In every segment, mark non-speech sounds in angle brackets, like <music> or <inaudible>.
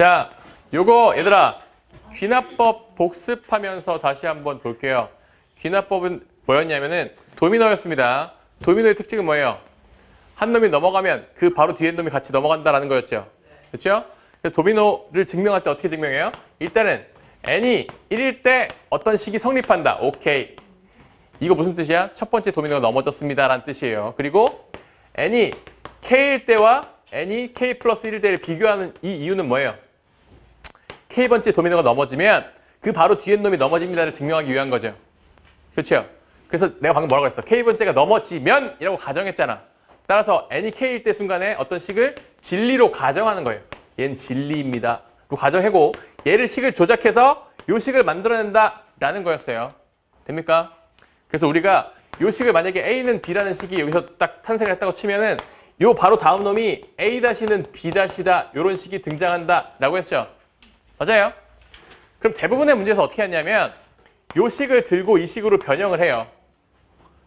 자, 요거 얘들아 귀납법 복습하면서 다시 한번 볼게요. 귀납법은 뭐였냐면은 도미노였습니다. 도미노의 특징은 뭐예요? 한 놈이 넘어가면 그 바로 뒤에 놈이 같이 넘어간다라는 거였죠. 그렇죠? 그래서 도미노를 증명할 때 어떻게 증명해요? 일단은 n이 1일 때 어떤 식이 성립한다. 오케이. 이거 무슨 뜻이야? 첫 번째 도미노가 넘어졌습니다라는 뜻이에요. 그리고 n이 k일 때와 n이 k 플러스 1일 때를 비교하는 이 이유는 뭐예요? K번째 도미노가 넘어지면 그 바로 뒤에 놈이 넘어집니다를 증명하기 위한 거죠. 그렇죠? 그래서 내가 방금 뭐라고 했어? k번째가 넘어지면 이라고 가정했잖아. 따라서 n이 k일 때 순간에 어떤 식을 진리로 가정하는 거예요. 얘는 진리입니다. 그 가정하고 얘를 식을 조작해서 요 식을 만들어낸다라는 거였어요. 됩니까? 그래서 우리가 요 식을 만약에 a는 b라는 식이 여기서 딱 탄생을 했다고 치면은 요 바로 다음 놈이 a-는 b-다 요런 식이 등장한다라고 했죠. 맞아요? 그럼 대부분의 문제에서 어떻게 하냐면 요 식을 들고 이 식으로 변형을 해요.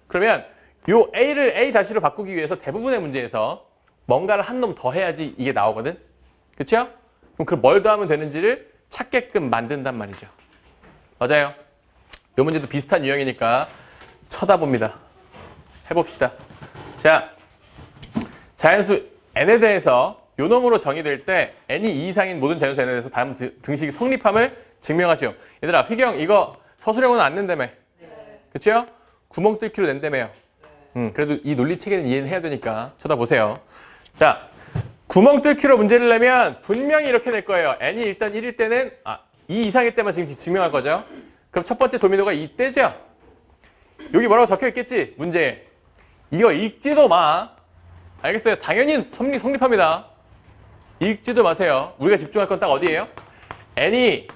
그러면 요 a를 a-로 바꾸기 위해서 대부분의 문제에서 뭔가를 한 놈 더 해야지 이게 나오거든. 그렇죠? 그럼 그 뭘 더하면 되는지를 찾게끔 만든단 말이죠. 맞아요. 요 문제도 비슷한 유형이니까 쳐다봅니다. 해봅시다. 자, 자연수 n에 대해서 요 놈으로 정의될 때 n이 2 이상인 모든 자연수 n에 대해서 다음 드- 등식이 성립함을 증명하시오. 얘들아, 희경 이거 서술형은 안 낸다며. 그쵸? 구멍 뚫기로 낸다며요. 음, 그래도 이 논리 체계는 이해는 해야 되니까 쳐다보세요. 자, 구멍 뚫기로 문제를 내면 분명히 이렇게 될 거예요. n이 일단 1일 때는 아, 2 이상일 때만 지금 증명할 거죠. 그럼 첫 번째 도미노가 이때죠. 여기 뭐라고 적혀 있겠지? 문제에. 이거 읽지도 마. 알겠어요? 당연히 성립, 성립합니다. 읽지도 마세요. 우리가 집중할 건 딱 어디예요? n이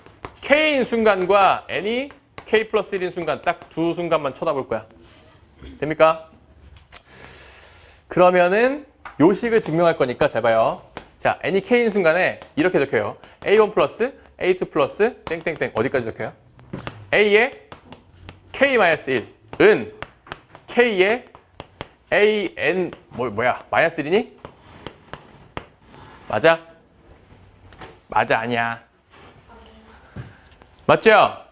k인 순간과 n이 k 플러스 1인 순간 딱 두 순간만 쳐다볼 거야. 됩니까? 그러면은 요 식을 증명할 거니까 잘 봐요. 자, n이 k인 순간에 이렇게 적혀요. a1 플러스 a2 플러스 땡땡땡 어디까지 적혀요? a의 k-1은 k의 an 뭐, 뭐야 마이너스 1이니? 맞아? 맞아 아니야 맞죠?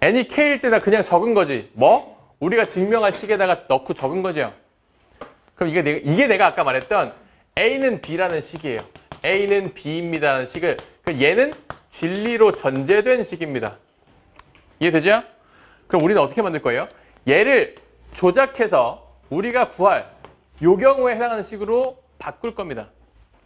n이 k일 때다 그냥 적은 거지 뭐? 우리가 증명할 식에다가 넣고 적은 거죠 그럼 이게 내가, 이게 내가 아까 말했던 a는 b라는 식이에요 a는 b입니다라는 식을 그 얘는 진리로 전제된 식입니다 이해되죠? 그럼 우리는 어떻게 만들 거예요? 얘를 조작해서 우리가 구할 요 경우에 해당하는 식으로 바꿀 겁니다.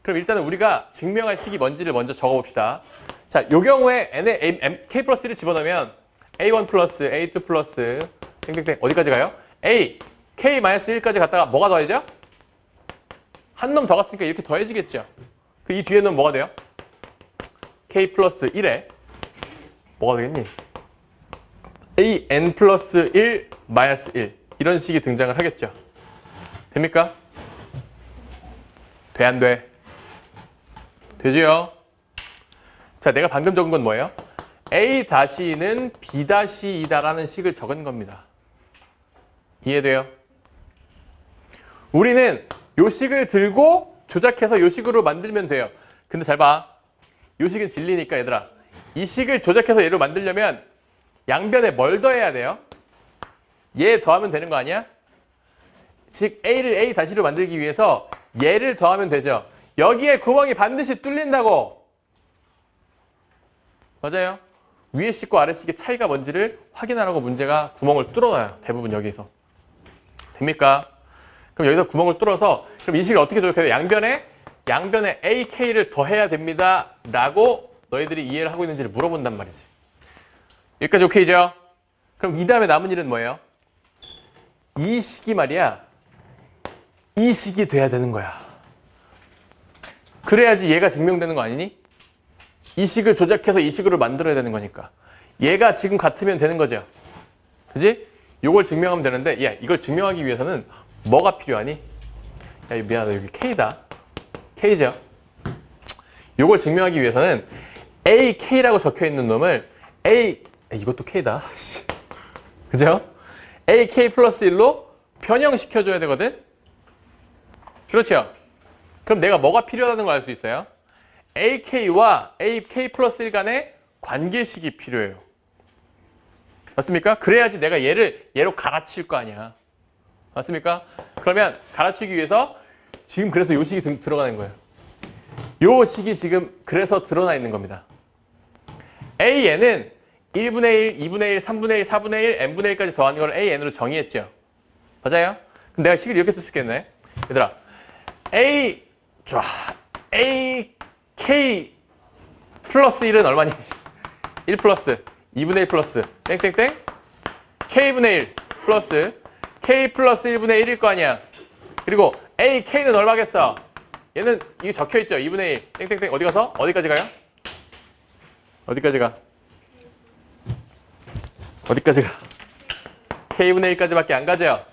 그럼 일단은 우리가 증명할 식이 뭔지를 먼저 적어봅시다. 자, 요 경우에 n에 M, M, k 플러스 1을 집어넣으면 a1 플러스 a2 플러스 땡땡땡 어디까지 가요? a, k 마이너스 1까지 갔다가 뭐가 더해져? 한 놈 더 갔으니까 이렇게 더해지겠죠. 그 이 뒤에 는 뭐가 돼요? k 플러스 1에 뭐가 되겠니? a n 플러스 1 마이너스 1 이런 식이 등장을 하겠죠. 됩니까? 돼 안 돼? 되지요? 자, 내가 방금 적은 건 뭐예요? a 다시는 b 다시이다라는 식을 적은 겁니다. 이해돼요? 우리는 요 식을 들고 조작해서 요 식으로 만들면 돼요. 근데 잘 봐. 요 식은 진리니까 얘들아. 이 식을 조작해서 얘로 만들려면 양변에 뭘 더해야 돼요? 얘 더하면 되는 거 아니야? 즉 A를 A 다시로 만들기 위해서 얘를 더하면 되죠. 여기에 구멍이 반드시 뚫린다고. 맞아요. 위에 식과 아래 식의 차이가 뭔지를 확인하라고 문제가 구멍을 뚫어놔요. 대부분 여기서. 됩니까? 그럼 여기서 구멍을 뚫어서 그럼 이 식을 어떻게 조작해야 돼? 양변에 양변에 A, K를 더해야 됩니다. 라고 너희들이 이해를 하고 있는지를 물어본단 말이지. 여기까지 오케이죠? 그럼 이 다음에 남은 일은 뭐예요? 이 식이 말이야. 이 식이 돼야 되는 거야. 그래야지 얘가 증명되는 거 아니니? 이 식을 조작해서 이 식으로 만들어야 되는 거니까. 얘가 지금 같으면 되는 거죠. 그지? 요걸 증명하면 되는데, 야, 이걸 증명하기 위해서는 뭐가 필요하니? 야, 미안하다. 여기 K다. K죠? 요걸 증명하기 위해서는 A, K라고 적혀 있는 놈을 A, 이것도 K다. 씨. <laughs> 그죠? A, K 플러스 1로 변형시켜줘야 되거든? 그렇죠? 그럼 내가 뭐가 필요하다는 걸 알 수 있어요? AK와 AK 플러스 1 간의 관계식이 필요해요. 맞습니까? 그래야지 내가 얘를 얘로 갈아칠 거 아니야. 맞습니까? 그러면 갈아치기 위해서 지금 그래서 요 식이 등- 들어가는 거예요. 요 식이 지금 그래서 드러나 있는 겁니다. AN은 1분의 1, 2분의 1, 3분의 1, 4분의 1, n분의 1까지 더하는 걸 AN으로 정의했죠. 맞아요? 그럼 내가 식을 이렇게 쓸 수 있겠네. 얘들아, A, 좋아. A, K 플러스 1은 얼마니? <laughs> 1 플러스 2분의 1 플러스 땡땡땡 K분의 1 플러스 K 플러스 1분의 1일 거 아니야. 그리고 A, K는 얼마겠어? 얘는 이게 적혀 있죠. 2분의 1 땡땡땡 어디 가서? 어디까지 가요? 어디까지 가? 어디까지 가? K분의 1까지밖에 안 가죠?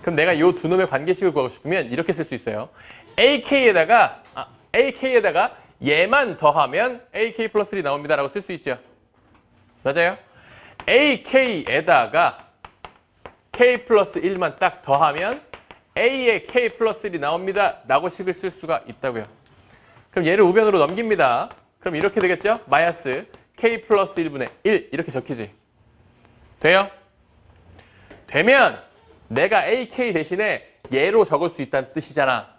그럼 내가 이 두 놈의 관계식을 구하고 싶으면 이렇게 쓸 수 있어요. AK에다가 아, AK에다가 얘만 더하면 AK 플러스 1이 나옵니다라고 쓸 수 있죠. 맞아요? AK에다가 K 플러스 1만 딱 더하면 A에 K 플러스 1이 나옵니다. 라고 식을 쓸 수가 있다고요. 그럼 얘를 우변으로 넘깁니다. 그럼 이렇게 되겠죠? 마이너스 K 플러스 1분의 1 이렇게 적히지. 돼요? 되면 내가 AK 대신에 얘로 적을 수 있다는 뜻이잖아.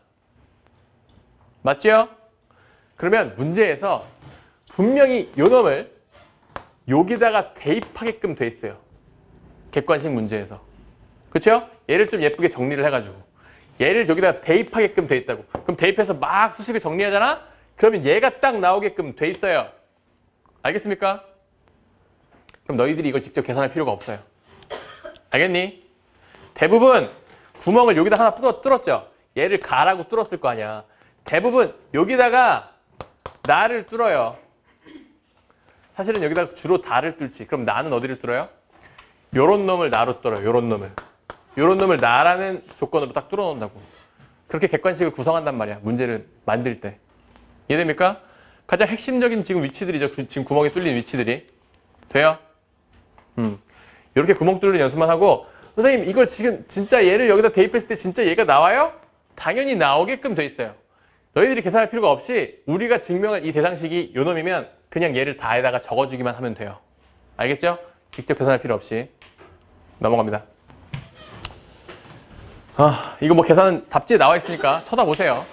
맞죠? 그러면 문제에서 분명히 요 놈을 여기다가 대입하게끔 돼 있어요. 객관식 문제에서. 그렇죠? 얘를 좀 예쁘게 정리를 해가지고 얘를 여기다가 대입하게끔 돼 있다고. 그럼 대입해서 막 수식을 정리하잖아? 그러면 얘가 딱 나오게끔 돼 있어요. 알겠습니까? 그럼 너희들이 이걸 직접 계산할 필요가 없어요. 알겠니? 대부분 구멍을 여기다 하나 뚫었죠? 얘를 가라고 뚫었을 거 아니야. 대부분 여기다가 나를 뚫어요. 사실은 여기다 주로 다를 뚫지. 그럼 나는 어디를 뚫어요? 요런 놈을 나로 뚫어요. 요런 놈을. 요런 놈을 나라는 조건으로 딱 뚫어 놓는다고. 그렇게 객관식을 구성한단 말이야. 문제를 만들 때. 이해됩니까? 가장 핵심적인 지금 위치들이죠. 그 지금 구멍이 뚫린 위치들이. 돼요? 음. 이렇게 구멍 뚫는 연습만 하고 선생님 이걸 지금 진짜 얘를 여기다 대입했을 때 진짜 얘가 나와요? 당연히 나오게끔 돼 있어요. 너희들이 계산할 필요가 없이 우리가 증명한 이 대상식이 요 놈이면 그냥 얘를 다에다가 적어주기만 하면 돼요. 알겠죠? 직접 계산할 필요 없이 넘어갑니다. 아 이거 뭐 계산 답지에 나와 있으니까 쳐다보세요.